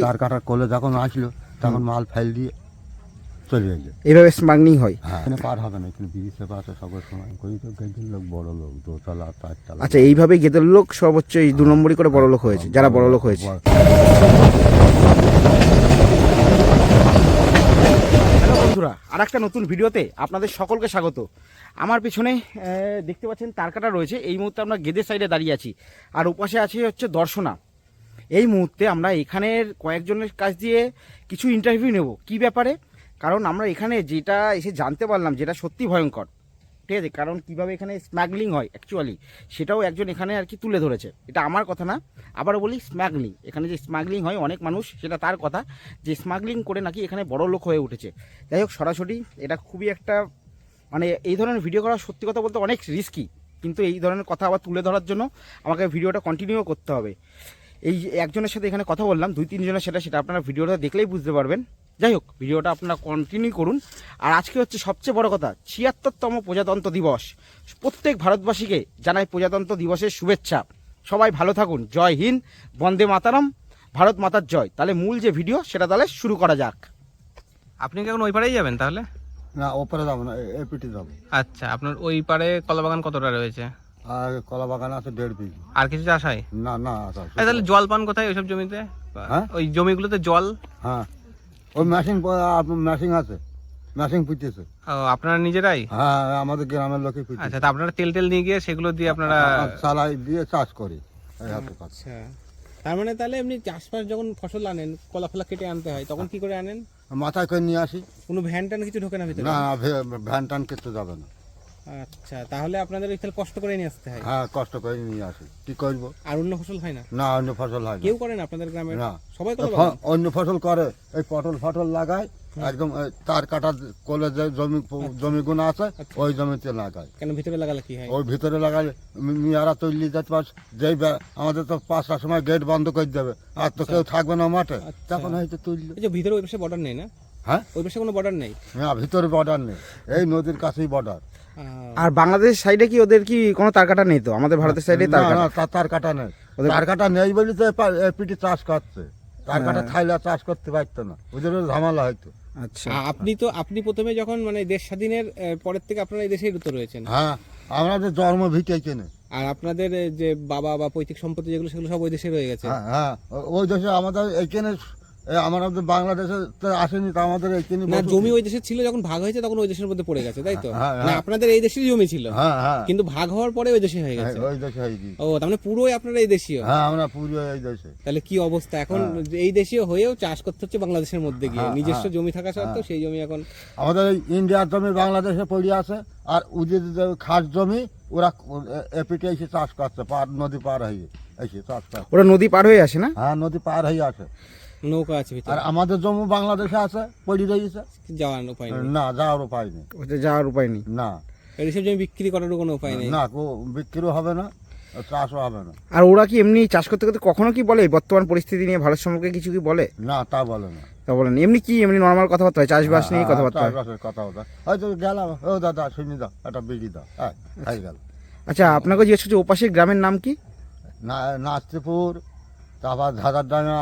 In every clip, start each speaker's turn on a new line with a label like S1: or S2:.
S1: তার কাটার কোলে যখন আসলো তখন মাল ফেল দিয়ে চলে গেছে।
S2: এইভাবে স্মাগলিং হয়?
S1: হ্যাঁ এখানে পার হবে না এখানে বিড়ি সেবা আছে সবার সময়। কই তো গেছিল লোক বড় লোক দোতলা চারতলা।
S2: আচ্ছা এইভাবেই গেদের লোক সর্বোচ্চ এই দু নম্বরই করে বড় লোক হয়েছে যারা বড় লোক হয়েছে। বন্ধুরা আর একটা নতুন ভিডিওতে আপনাদের সকলকে স্বাগত। আমার পিছনে দেখতে পাচ্ছেন তারকাটা রয়েছে। এই মুহূর্তে আমরা গেদের সাইডে দাঁড়িয়ে আছি। আর ওপাশে আছে হচ্ছে দর্শনা। এই মুহূর্তে আমরা এখানের কয়েকজনের কাছ দিয়ে কিছু ইন্টারভিউ নেব। কি ব্যাপারে? কারণ আমরা এখানে যেটা এসে জানতে পারলাম যেটা সত্যি ভয়ঙ্কর, ঠিক আছে? কারণ কীভাবে এখানে স্ম্যাগলিং হয় অ্যাকচুয়ালি সেটাও একজন এখানে আর কি তুলে ধরেছে। এটা আমার কথা না আবার বলি স্ম্যাগলিং এখানে যে স্ম্যাগলিং হয় অনেক মানুষ, সেটা তার কথা যে স্ম্যাগলিং করে নাকি এখানে বড় লোক হয়ে উঠেছে। যাই হোক, সরাসরি এটা খুবই একটা মানে এই ধরনের ভিডিও করা সত্যি কথা বলতে অনেক রিস্কি কিন্তু এই ধরনের কথা আবার তুলে ধরার জন্য আমাকে ভিডিওটা কন্টিনিউ করতে হবে। এই যে একজনের সাথে এখানে কথা বললাম দুই তিনজনের সেটা সেটা আপনারা ভিডিওটা দেখলেই বুঝতে পারবেন। যাই হোক ভিডিওটা আপনারা কন্টিনিউ করুন। আর আজকে হচ্ছে সবচেয়ে বড় কথা ছিয়াত্তরতম প্রজাতন্ত্র দিবস। প্রত্যেক ভারতবাসীকে জানাই প্রজাতন্ত্র দিবসের শুভেচ্ছা। সবাই ভালো থাকুন। জয় হিন্দ বন্দে মাতারাম ভারত মাতার জয়। তাহলে মূল যে ভিডিও সেটা তাহলে শুরু করা যাক।
S3: আপনি কি এখন ওই পারেই যাবেন তাহলে?
S1: না ওপারে যাব না এ- এ পিঠে যাব।
S3: আচ্ছা আপনার ওই পারে কলাবাগান কতটা রয়েছে?
S1: আর কলা বাগান আছে দেড় বিঘি।
S3: আর কিছু চাষ হয়?
S1: না না।
S3: তাহলে জল পান কোথায় ওইসব জমিতে?
S1: হ্যাঁ?
S3: ওই জমিগুলোতে জল?
S1: হ্যাঁ। ওই মেশিন মেশিন আছে। মেশিন পুঁতেছে।
S3: ও, আপনারা নিজেরাই?
S1: হ্যাঁ আমাদের গ্রামের লোকে পুঁতেছে।
S3: আচ্ছা আপনারা তেল তেল নিয়ে গিয়ে সেগুলো দিয়ে আপনারা
S1: চালাই দিয়ে চাষ করি।
S4: আচ্ছা। তার মানে তাহলে এমনি চাষবাস যখন ফসল আনেন কলা ফলা কেটে আনতে হয় তখন কি করে আনেন?
S1: মাথায় করে নিয়ে আসি।
S4: কোনো ভ্যান ট্যান কিছু ঢোকে না ভিতরে?
S1: না ভ্যান টান করতে যাবে না।
S4: আচ্ছা তাহলে আপনাদের ওই কষ্ট করে নিয়ে আসতে হয়?
S1: হ্যাঁ কষ্ট করে নিয়ে আসি। কি করব?
S4: আর অন্য ফসল হয় না?
S1: না অন্য ফসল হয় না।
S4: কেউ করেন আপনাদের গ্রামের?
S1: না।
S4: সবাই
S1: তো
S4: বাগান?
S1: অন্য ফসল করে। এই পটল ফটল লাগায় একদম তার কাটা কোলে যে জমি জমিগুলো আছে ওই জমিতে লাগায়।
S4: কেন ভিতরে লাগালে কি হয়?
S1: ওই ভিতরে লাগালে মিয়ারা তৈরি যেতে পারছ যেই আমাদের তো পাঁচটার সময় গেট বন্ধ করে দেবে। আর তো কেউ থাকবে না মাঠে।
S4: আচ্ছা।
S1: তখন হয়তো তুললো
S4: এই যে ভিতরে ওই পাশে বর্ডার নেই না?
S1: হ্যাঁ?
S4: ওই পাশে কোনো বর্ডার নেই?
S1: হ্যাঁ ভিতরে বর্ডার নেই। এই নদীর কাছেই বর্ডার
S2: আর বাংলাদেশ সাইডে কি ওদের কি কোনো তার কাটা নেই তো? আমাদের ভারতের সাইডে তার কাটা
S1: তার কাটা নেই।
S2: ওদের-
S1: তার কাটা নেই বলে তো এপিটি চাষ করছে। তার কাটা
S2: হ্যাঁ।
S1: থাইলে চাষ করতে পারতো না। ওদের ঝামেলা হয়তো।
S2: আচ্ছা।
S4: আপনি তো আপনি প্রথমে যখন মানে দেশ স্বাধীনের পরের থেকে আপনারা এই দেশেই রুত রয়েছেন।
S1: হ্যাঁ আমাদের জন্ম ভিটে কেনে।
S4: আর আপনাদের যে বাবা বা পৈতৃক সম্পত্তি যেগুলো সেগুলো সব ওই দেশে রয়ে গেছে।
S1: হ্যাঁ হ্যাঁ ওই দেশে আমাদের এইখানে এ, আমাদের বাংলাদেশে তো আসেনি তো আমাদের এইখানে
S4: না জমি ওই দেশে ছিল যখন ভাগ হয়েছে তখন ওই দেশের মধ্যে পড়ে গেছে তাই তো?
S1: হ্যাঁ,
S4: না
S1: হ্যাঁ।
S4: আপনাদের এই দেশেরই জমি ছিল।
S1: হ্যাঁ হ্যাঁ।
S4: কিন্তু ভাগ হওয়ার পরে ওই দেশে হয়ে গেছে।
S1: ওই দেশে হয়ে গিয়ে
S4: ও তার মানে পুরোই আপনারা এই দেশীয়?
S1: হ্যাঁ আমরা পুরো এই দেশে।
S4: তাহলে কি অবস্থা? এখন। এই দেশীয় হয়েও চাষ করতে হচ্ছে বাংলাদেশের মধ্যে গিয়ে। নিজস্ব। জমি থাকা সত্ত্বেও সেই জমি এখন
S1: আমাদের এই ইন্ডিয়ার জমি বাংলাদেশে পড়ে আছে আর ওদের খাস জমি ওরা এপিটে এসে চাষ করছে পার নদী পার হয়ে এসে চাষ করছে।
S2: ওরা নদী পার হয়ে আসে না?
S1: হ্যাঁ নদী পার হয়ে আছে
S4: নৌকা আছে
S1: আর আমাদের জমি বাংলাদেশে আছে পড়ে রয়েছে।
S4: যাওয়ার উপায় নেই।
S1: না যাওয়ার উপায় নেই।
S2: ওতে যাওয়ার উপায় নেই?
S1: না।
S4: এইসব জমি বিক্রি করারও কোনো উপায় নেই।
S1: না বিক্রিও হবে না চাষও হবে না।
S2: আর ওরা কি এমনি চাষ করতে করতে কখনো কি বলে? বর্তমান পরিস্থিতি নিয়ে ভারত সম্পর্কে কিছু কি বলে?
S1: না তা বলে না।
S2: তা বলেন এমনি কি এমনি নর্মাল কথাবার্তা হয়? চাষবাস নিয়ে
S1: হ্যাঁ,
S2: কথাবার্তা হয়?
S1: কথাবার্তা হয়তো গেলাম ও দাদা শুনি দাও একটা বিড়ি দাও। হ্যাঁ গেল।
S2: আচ্ছা আপনাকে জিজ্ঞেস করছি ওপাশের গ্রামের নাম কি?
S1: না নাস্তিপুর তারপর ধাদারডাঙ্গা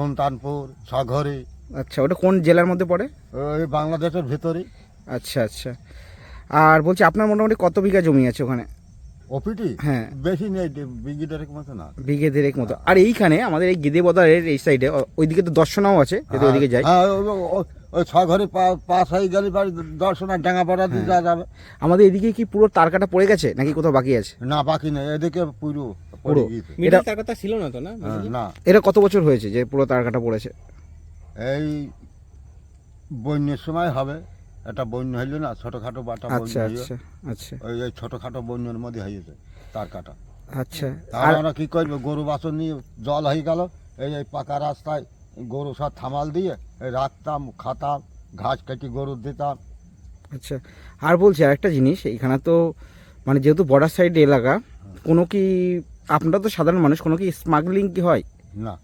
S1: সুলতানপুর সাগরে।
S2: আচ্ছা ওটা কোন জেলার মধ্যে পড়ে?
S1: ওই বাংলাদেশের ভেতরে
S2: আচ্ছা আচ্ছা। আর বলছি আপনার মোটামুটি কত বিঘা জমি আছে ওখানে?
S1: ওপিটি?
S2: হ্যাঁ।
S1: বেশি নেই বিঘি ডেরেক মতো না।
S2: বিঘে দেড়েক মতো। আর এইখানে আমাদের এই গেদে বদারের এই সাইডে ওইদিকে তো দর্শনাও আছে যদি ওইদিকে যাই।
S1: হ্যাঁ, ওই- ওই- ওই- ওই পা- পাস হয়ে গেলে বাড়ি দর্শনের ডাঙ্গা পাড়া দিয়ে
S2: হ্যাঁ।
S1: যাওয়া যাবে।
S2: আমাদের এদিকে কি পুরো তার কাটা পড়ে গেছে নাকি কোথাও বাকি আছে?
S1: না বাকি নেই এদিকে পুরো পড়ে
S2: পুরো?
S4: মিডিল
S2: এটা-
S4: তার কথা ছিল না তো না?
S1: হ্যাঁ, না।
S2: এটা কত বছর হয়েছে যে পুরো তারকাটা পড়েছে?
S1: এই বন্যের সময় হবে। একটা বন্য হইল না ছোটখাটো বাটা
S2: আচ্ছা আচ্ছা আচ্ছা।
S1: ওই ওই ছোটখাটো বন্যের মধ্যে হয়েছে তার কাটা।
S2: আচ্ছা
S1: আর আমরা কি করব? গরু বাছর নিয়ে জল হয়ে গেল এই এই পাকা রাস্তায় গরু সব থামাল দিয়ে রাখতাম খাতাম ঘাস কেটে গরু দিতাম।
S2: আচ্ছা আর বলছি আর একটা জিনিস এখানে তো মানে যেহেতু বর্ডার সাইড এলাকা কোনো কি আপনারা তো সাধারণ মানুষ কোনো কি স্মাগলিং কি হয়?
S1: না।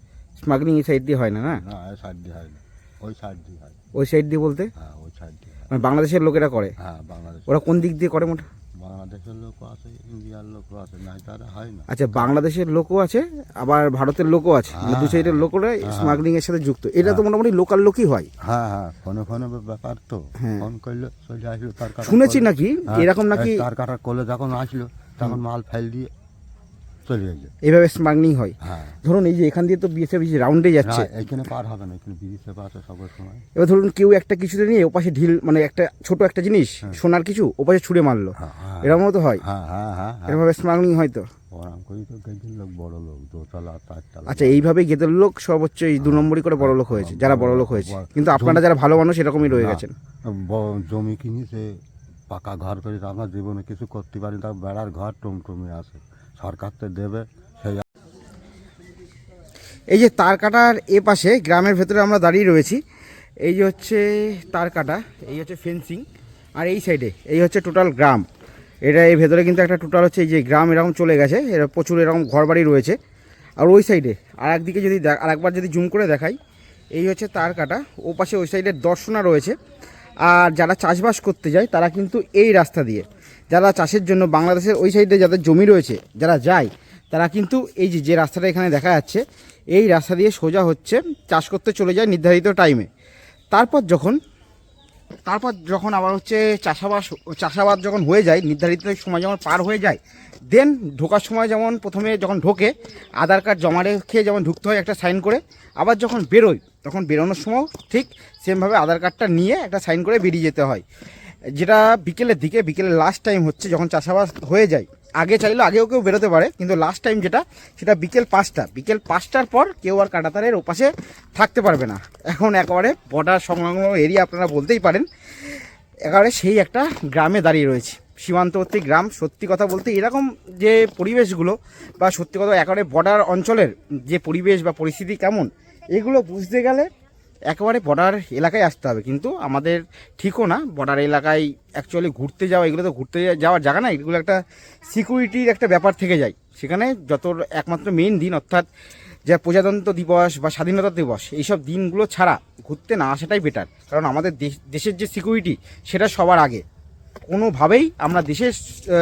S2: স্মাগলিং এই সাইড দিয়ে হয় না না?
S1: সাইড দিয়ে হয় না। ওই সাইড দিয়ে হয়।
S2: ওই সাইড দিয়ে বলতে?
S1: হ্যাঁ ওই সাইড দিয়ে হয়।
S2: মানে বাংলাদেশের লোকেরা করে?
S1: হ্যাঁ বাংলাদেশ
S2: ওরা কোন দিক দিয়ে করে মোটা?
S1: বাংলাদেশের লোক আছে ইন্ডিয়ার লোক আছে নাই তারা হয় না।
S2: আচ্ছা বাংলাদেশের লোকও আছে আবার ভারতের লোকও আছে মানে দু সাইডের লোকরা স্মাগলিং এর সাথে যুক্ত। এটা তো মোটামুটি লোকাল লোকই হয়।
S1: হ্যাঁ হ্যাঁ ফোনে ফোনে ব্যাপার তো।
S2: হ্যাঁ।
S1: ফোন করলে চলে আসলো তার কাটা
S2: শুনেছি নাকি? এরকম নাকি
S1: তার কাটা করলে যখন আসলো তখন মাল ফাইল দিয়ে চলে
S2: এইভাবে স্মাগলিং হয়।
S1: হ্যাঁ।
S2: ধরুন এই যে এখান দিয়ে তো বিএসএফ রাউন্ডে যাচ্ছে।
S1: না, এইখানে পার হবে না এখানে পাশে সবার সময়।
S2: এবার ধরুন কেউ একটা কিছুতে নিয়ে ওপাশে ঢিল মানে একটা ছোট একটা জিনিস সোনার কিছু ওপাশে ছুঁড়ে মারলো।
S1: হ্যাঁ হ্যাঁ।
S2: তো হয়।
S1: হ্যাঁ হ্যাঁ হ্যাঁ হ্যাঁ।
S2: স্মাগলিং হয় তো। আচ্ছা এইভাবেই গেদের লোক সর্বোচ্চ এই দু নম্বরই করে বড় লোক হয়েছে যারা বড় লোক হয়েছে। কিন্তু আপনারা যারা ভালো মানুষ এরকমই রয়ে গেছেন।
S1: জমি কিনেছে পাকা ঘর করে আমরা জীবনে কিছু করতে পারি তার বেড়ার ঘর টুমটুমে আছে সরকার তো দেবে।
S2: এই যে তার কাটার এ পাশে, গ্রামের ভেতরে আমরা দাঁড়িয়ে রয়েছি, এই যে হচ্ছে তার কাটা এই হচ্ছে ফেন্সিং আর এই সাইডে এই হচ্ছে টোটাল গ্রাম। এটা এই ভেতরে কিন্তু একটা টোটাল হচ্ছে এই যে গ্রাম এরকম চলে গেছে, এরা প্রচুর এরকম ঘরবাড়ি রয়েছে। আর ওই সাইডে আর একদিকে যদি আর একবার যদি জুম করে দেখাই, এই হচ্ছে তার কাটা ও পাশে ওই সাইডে দর্শনা রয়েছে। আর যারা চাষবাস করতে যায়, তারা কিন্তু এই রাস্তা দিয়ে যারা চাষের জন্য বাংলাদেশের ওই সাইডে যাদের জমি রয়েছে, যারা যায়, তারা কিন্তু এই যে যে রাস্তাটা এখানে দেখা যাচ্ছে, এই রাস্তা দিয়ে সোজা হচ্ছে, চাষ করতে চলে যায় নির্ধারিত টাইমে তারপর যখন তারপর যখন আবার হচ্ছে চাষাবাস, চাষাবাদ যখন হয়ে যায়, নির্ধারিত সময় যখন পার হয়ে যায় দেন ঢোকার সময় যেমন প্রথমে যখন ঢোকে, আধার কার্ড জমা রেখে যেমন ঢুকতে হয় একটা সাইন করে, আবার যখন বেরোয়, তখন বেরোনোর সময় ঠিক সেমভাবে আধার কার্ডটা নিয়ে একটা সাইন করে বেরিয়ে যেতে হয়। যেটা বিকেলের দিকে, বিকেলের লাস্ট টাইম হচ্ছে যখন চাষাবাদ হয়ে যায়, আগে চাইলে আগেও কেউ বেরোতে পারে, কিন্তু লাস্ট টাইম যেটা, সেটা বিকেল পাঁচটা। বিকেল পাঁচটার পর কেউ আর কাটাতারের ওপাশে থাকতে পারবে না। এখন একেবারে বর্ডার সংলগ্ন এরিয়া আপনারা বলতেই পারেন, একেবারে সেই একটা গ্রামে দাঁড়িয়ে রয়েছে। সীমান্তবর্তী গ্রাম, সত্যি কথা বলতে এরকম যে পরিবেশগুলো বা সত্যি কথা একেবারে বর্ডার অঞ্চলের যে পরিবেশ বা পরিস্থিতি কেমন, এগুলো বুঝতে গেলে একেবারে বর্ডার এলাকায় আসতে হবে। কিন্তু আমাদের ঠিকও না বর্ডার এলাকায় অ্যাকচুয়ালি ঘুরতে যাওয়া, এগুলো তো ঘুরতে যাওয়ার জায়গা না, এগুলো একটা সিকিউরিটির একটা ব্যাপার থেকে যায়। সেখানে যত একমাত্র মেন দিন, অর্থাৎ যে প্রজাতন্ত্র দিবস বা স্বাধীনতা দিবস, এইসব দিনগুলো ছাড়া ঘুরতে না আসাটাই বেটার কারণ আমাদের দেশ- দেশের যে সিকিউরিটি সেটা সবার আগে। কোনোভাবেই আমরা দেশের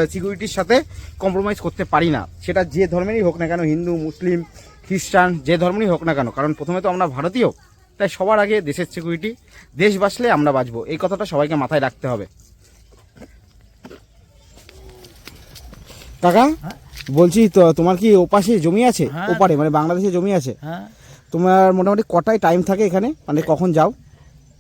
S2: সিকিউরিটির সাথে কম্প্রোমাইজ করতে পারি না। সেটা যে ধর্মেরই হোক না কেন, হিন্দু, মুসলিম, খ্রিস্টান, যে ধর্মেরই হোক না কেন, কারণ প্রথমে তো আমরা ভারতীয়। তাই সবার আগে দেশের সিকিউরিটি দেশ বাঁচলে আমরা বাঁচবো। এই কথাটা সবাইকে মাথায় রাখতে হবে। কাকা বলছি তো তোমার কি ওপাশে জমি আছে? ওপারে মানে বাংলাদেশে জমি আছে?
S5: হ্যাঁ।
S2: তোমার মোটামুটি কটায় টাইম থাকে এখানে? মানে কখন যাও?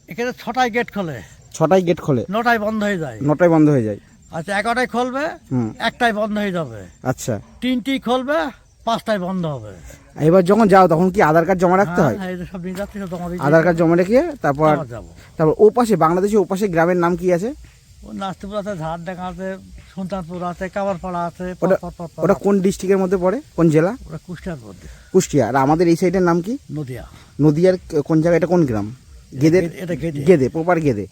S5: এখানে ছটায় গেট খোলে।
S2: ছটায় গেট খোলে।
S5: নটায় বন্ধ হয়ে যায়।
S2: নটায় বন্ধ হয়ে যায়।
S5: আচ্ছা এগারোটায় খুলবে
S2: হুম।
S5: একটায় বন্ধ হয়ে যাবে।
S2: আচ্ছা।
S5: তিনটি খুলবে পাঁচটায় বন্ধ হবে।
S2: এবার যখন যাও তখন কি আধার কার্ড জমা রাখতে হয়
S5: হ্যাঁ, এই সব নিয়ে যাচ্ছে সব জমা দিয়ে
S2: আধার কার্ড জমা রেখে তারপর
S5: আবার যাব।
S2: তারপর ও পাশে বাংলাদেশে ও পাশে গ্রামের নাম কি আছে?
S5: ও নাস্তিপুর আছে ঝাড়ডাঙ্গা আছে সুলতানপুর আছে কাবারপাড়া আছে
S2: ওটা
S5: পর পর পর
S2: ওটা কোন ডিস্ট্রিক্টের মধ্যে পড়ে? কোন জেলা?
S5: ওটা কুষ্টিয়ার মধ্যে।
S2: কুষ্টিয়া। আর আমাদের এই সাইডের নাম কি?
S5: নদিয়া।
S2: নদিয়ার ক- কোন জায়গা এটা কোন গ্রাম?
S5: গেদে- এটা গেদে।
S2: গেদে প্রপার গেদে।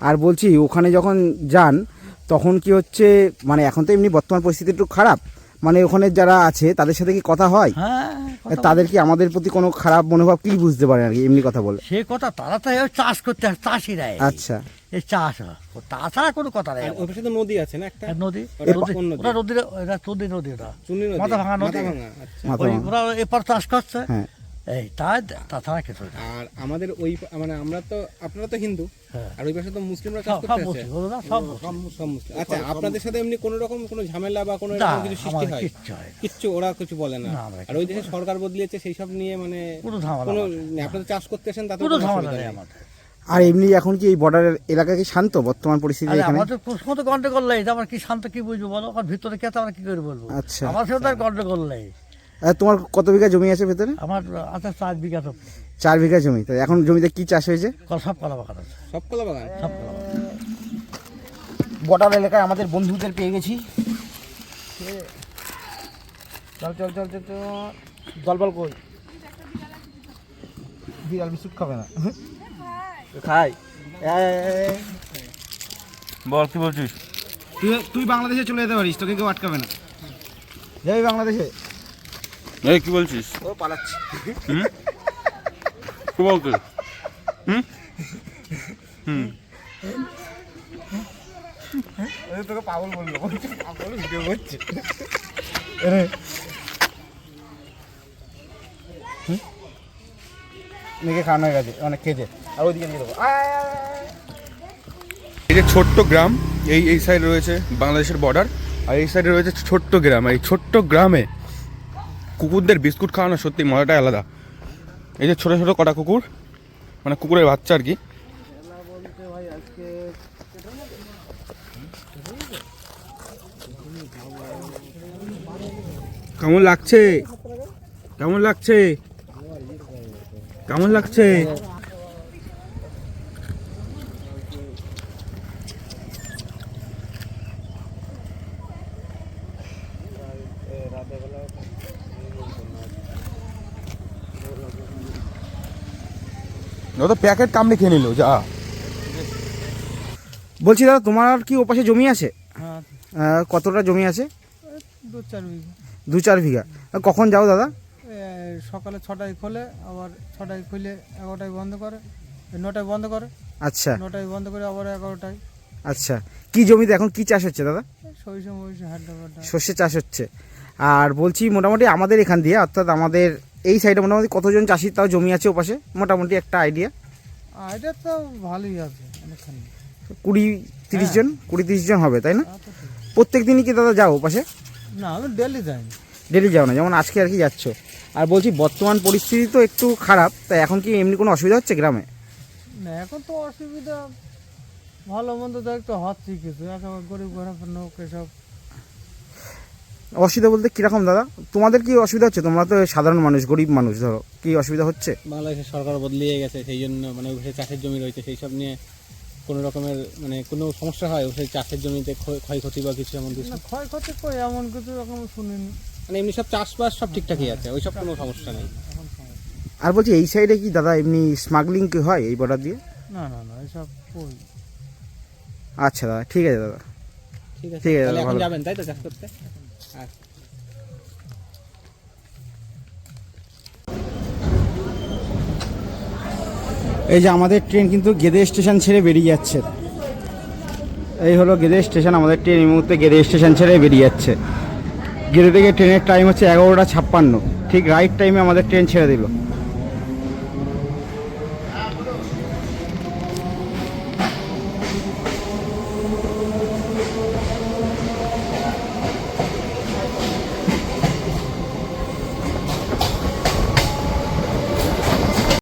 S2: আর বলছি ওখানে যখন যান তখন কি হচ্ছে মানে এখন তো এমনি বর্তমান পরিস্থিতি একটু খারাপ। মানে ওখানে যারা আছে তাদের সাথে কি কথা হয়?
S5: হ্যাঁ
S2: তাদের কি আমাদের প্রতি কোনো খারাপ মনোভাব কি বুঝতে পারে আর কি? এমনি কথা বলে।
S5: সে কথা তারা তো চাষ করতে চাষিরা
S2: আচ্ছা।
S5: এই চাষ হয়। ও তাছাড়া কোনো কথা নাই।
S4: ওর সাথে নদী আছে না একটা?
S5: নদী।
S4: ওটা
S5: নদী-
S4: নদী?
S5: ওটা। মাথা ভাঙা নদী।
S4: আচ্ছা।
S5: ওরা এপার চাষ করছে।
S2: হ্যাঁ।
S5: এই তাই তাছাড়া কিছু না
S4: আর আমাদের ওই মানে আমরা তো আপনারা তো হিন্দু
S5: হ্যাঁ।
S4: আর ওই পাশে তো মুসলিমরা কাজ করতে আছে
S5: সব মুসলিম।
S4: সব মুসলিম। আচ্ছা আপনাদের সাথে এমনি কোনো রকম কোনো ঝামেলা বা কোনো কিছু সৃষ্টি হয়?
S5: কিচ্ছু
S4: ওরা কিছু বলে না। আর ওই দেশে সরকার বদলিয়েছে সেই সব নিয়ে মানে
S5: কোনো ঝামেলা
S4: কোনো চাষ করতে আসেন তাতে
S5: কোনো ঝামেলা নেই। আমাদের।
S2: আর এমনি এখন কি এই বর্ডার এলাকা কি শান্ত বর্তমান পরিস্থিতি এখানে?
S5: আমাদের প্রশ্ন তো গন্ডগোল নেই এটা আমরা কি শান্ত কি বুঝব বলো? ওখানে ভিতরে কে তো আমরা কি করে বলব?
S2: আচ্ছা।
S5: আমার সাথে আর গন্ডগোল নেই।
S2: তোমার কত বিঘা জমি আছে ভেতরে?
S5: আমার আছে চার বিঘা তো
S2: চার বিঘা জমি। তো এখন জমিতে কি চাষ হয়েছে?
S5: কল সব কলা বাগান আছে।
S4: সব কলা বাগান
S5: সব কলা বাগান
S2: বর্ডার এলাকায় আমাদের বন্ধুদের পেয়ে গেছি। চল চল চল চল চল। জল বল কই? বিড়াল বিস্কুট খাবে না। খাই।
S3: বল কি বলছিস?
S2: তুই তুই বাংলাদেশে চলে যেতে পারিস তোকে কেউ আটকাবে না। যাই বাংলাদেশে?
S3: এই কি বলছিস?
S2: ও পালাচ্ছি।
S3: কি বলছিস হুম? হুম।
S2: তোকে পাগল বলল। পাগল ভিডিও করছে। মেঘে খাওয়ানো হয়ে গেছে অনেক খেয়েছে। আর ওইদিকে নিয়ে দেবো।
S3: এই যে ছোট্ট গ্রাম এই এই সাইডে রয়েছে বাংলাদেশের বর্ডার আর এই সাইডে রয়েছে ছোট্ট গ্রাম এই ছোট্ট গ্রামে কুকুরদের বিস্কুট খাওয়ানো সত্যি মজাটাই আলাদা। এই যে ছোট ছোট কটা কুকুর মানে কুকুরের বাচ্চা আর কি। কেমন লাগছে? কেমন লাগছে? কেমন লাগছে? ও তো প্যাকেট কামড়ে খেয়ে নিল যা।
S2: বলছি দাদা তোমার কি ওপাশে জমি আছে?
S6: হ্যাঁ।
S2: আহ, কতটা জমি আছে?
S6: দু চার বিঘা।
S2: দু চার বিঘা। আর কখন যাও দাদা?
S6: এ, সকালে ছটায় খোলে আবার ছটায় খুলে এগারোটায় বন্ধ করে এ, নটায় বন্ধ করে।
S2: আচ্ছা।
S6: নটায় বন্ধ করে আবার এগারোটায়।
S2: আচ্ছা। কি জমিতে এখন কি চাষ হচ্ছে দাদা?
S6: সরিষা মরিষা হাড্ডা ফাড্ডা
S2: সর্ষে চাষ হচ্ছে। আর বলছি মোটামুটি আমাদের এখান দিয়ে অর্থাৎ আমাদের এই সাইডে মোটামুটি কতজন চাষির তাও জমি আছে ওপাশে? মোটামুটি একটা আইডিয়া
S6: আইডিয়া তো ভালোই আছে অনেকখানি।
S2: কুড়ি তিরিশ জন? কুড়ি তিরিশ জন হবে তাই না। প্রত্যেক দিনই কি দাদা যাও ওপাশে?
S6: না আমি ডেলি যাইনি
S2: ডেলি যাও না যেমন আজকে আর কি যাচ্ছ। আর বলছি বর্তমান পরিস্থিতি তো একটু খারাপ তাই এখন কি এমনি কোনো অসুবিধা হচ্ছে গ্রামে?
S6: না এখন তো অসুবিধা ভালো মন্দ তো একটু হচ্ছে কিছু। একেবারে গরিব ঘরের লোক এসব
S2: অসুবিধা বলতে কীরকম দাদা? তোমাদের কি অসুবিধা হচ্ছে? তোমরা তো সাধারণ মানুষ গরিব মানুষ ধরো। কি অসুবিধা হচ্ছে?
S4: বাংলাদেশের সরকার বদলিয়ে গেছে সেই জন্য মানে ওই চাষের জমি রয়েছে সেই সব নিয়ে কোনো রকমের মানে কোনো সমস্যা হয়? সেই চাষের জমিতে ক্ষয়- ক্ষয়ক্ষতি বা কিছু এমন কিছু?
S6: না ক্ষয়ক্ষতি কই এমন কিছু রকম শুনিনি।
S4: মানে এমনি সব চাষবাস সব ঠিকঠাকই আছে ওই সব কোনো সমস্যা নেই।
S2: আর বলছি এই সাইডে কি দাদা এমনি স্মাগলিং কি হয় এই বর্ডার দিয়ে?
S6: না না না এসব
S2: আচ্ছা দাদা ঠিক আছে দাদা।
S4: ঠিক আছে
S2: ঠিক আছে।
S4: যাবেন তাই তো চাষ করতে?
S2: এই যে আমাদের ট্রেন কিন্তু গেদে স্টেশন ছেড়ে বেরিয়ে যাচ্ছে। এই হলো গেদে স্টেশন, আমাদের ট্রেন এই মুহূর্তে গেদে স্টেশন ছেড়ে বেরিয়ে যাচ্ছে। গেদে থেকে ট্রেনের টাইম হচ্ছে এগারোটা ছাপ্পান্ন। ঠিক রাইট টাইমে আমাদের ট্রেন ছেড়ে দিল।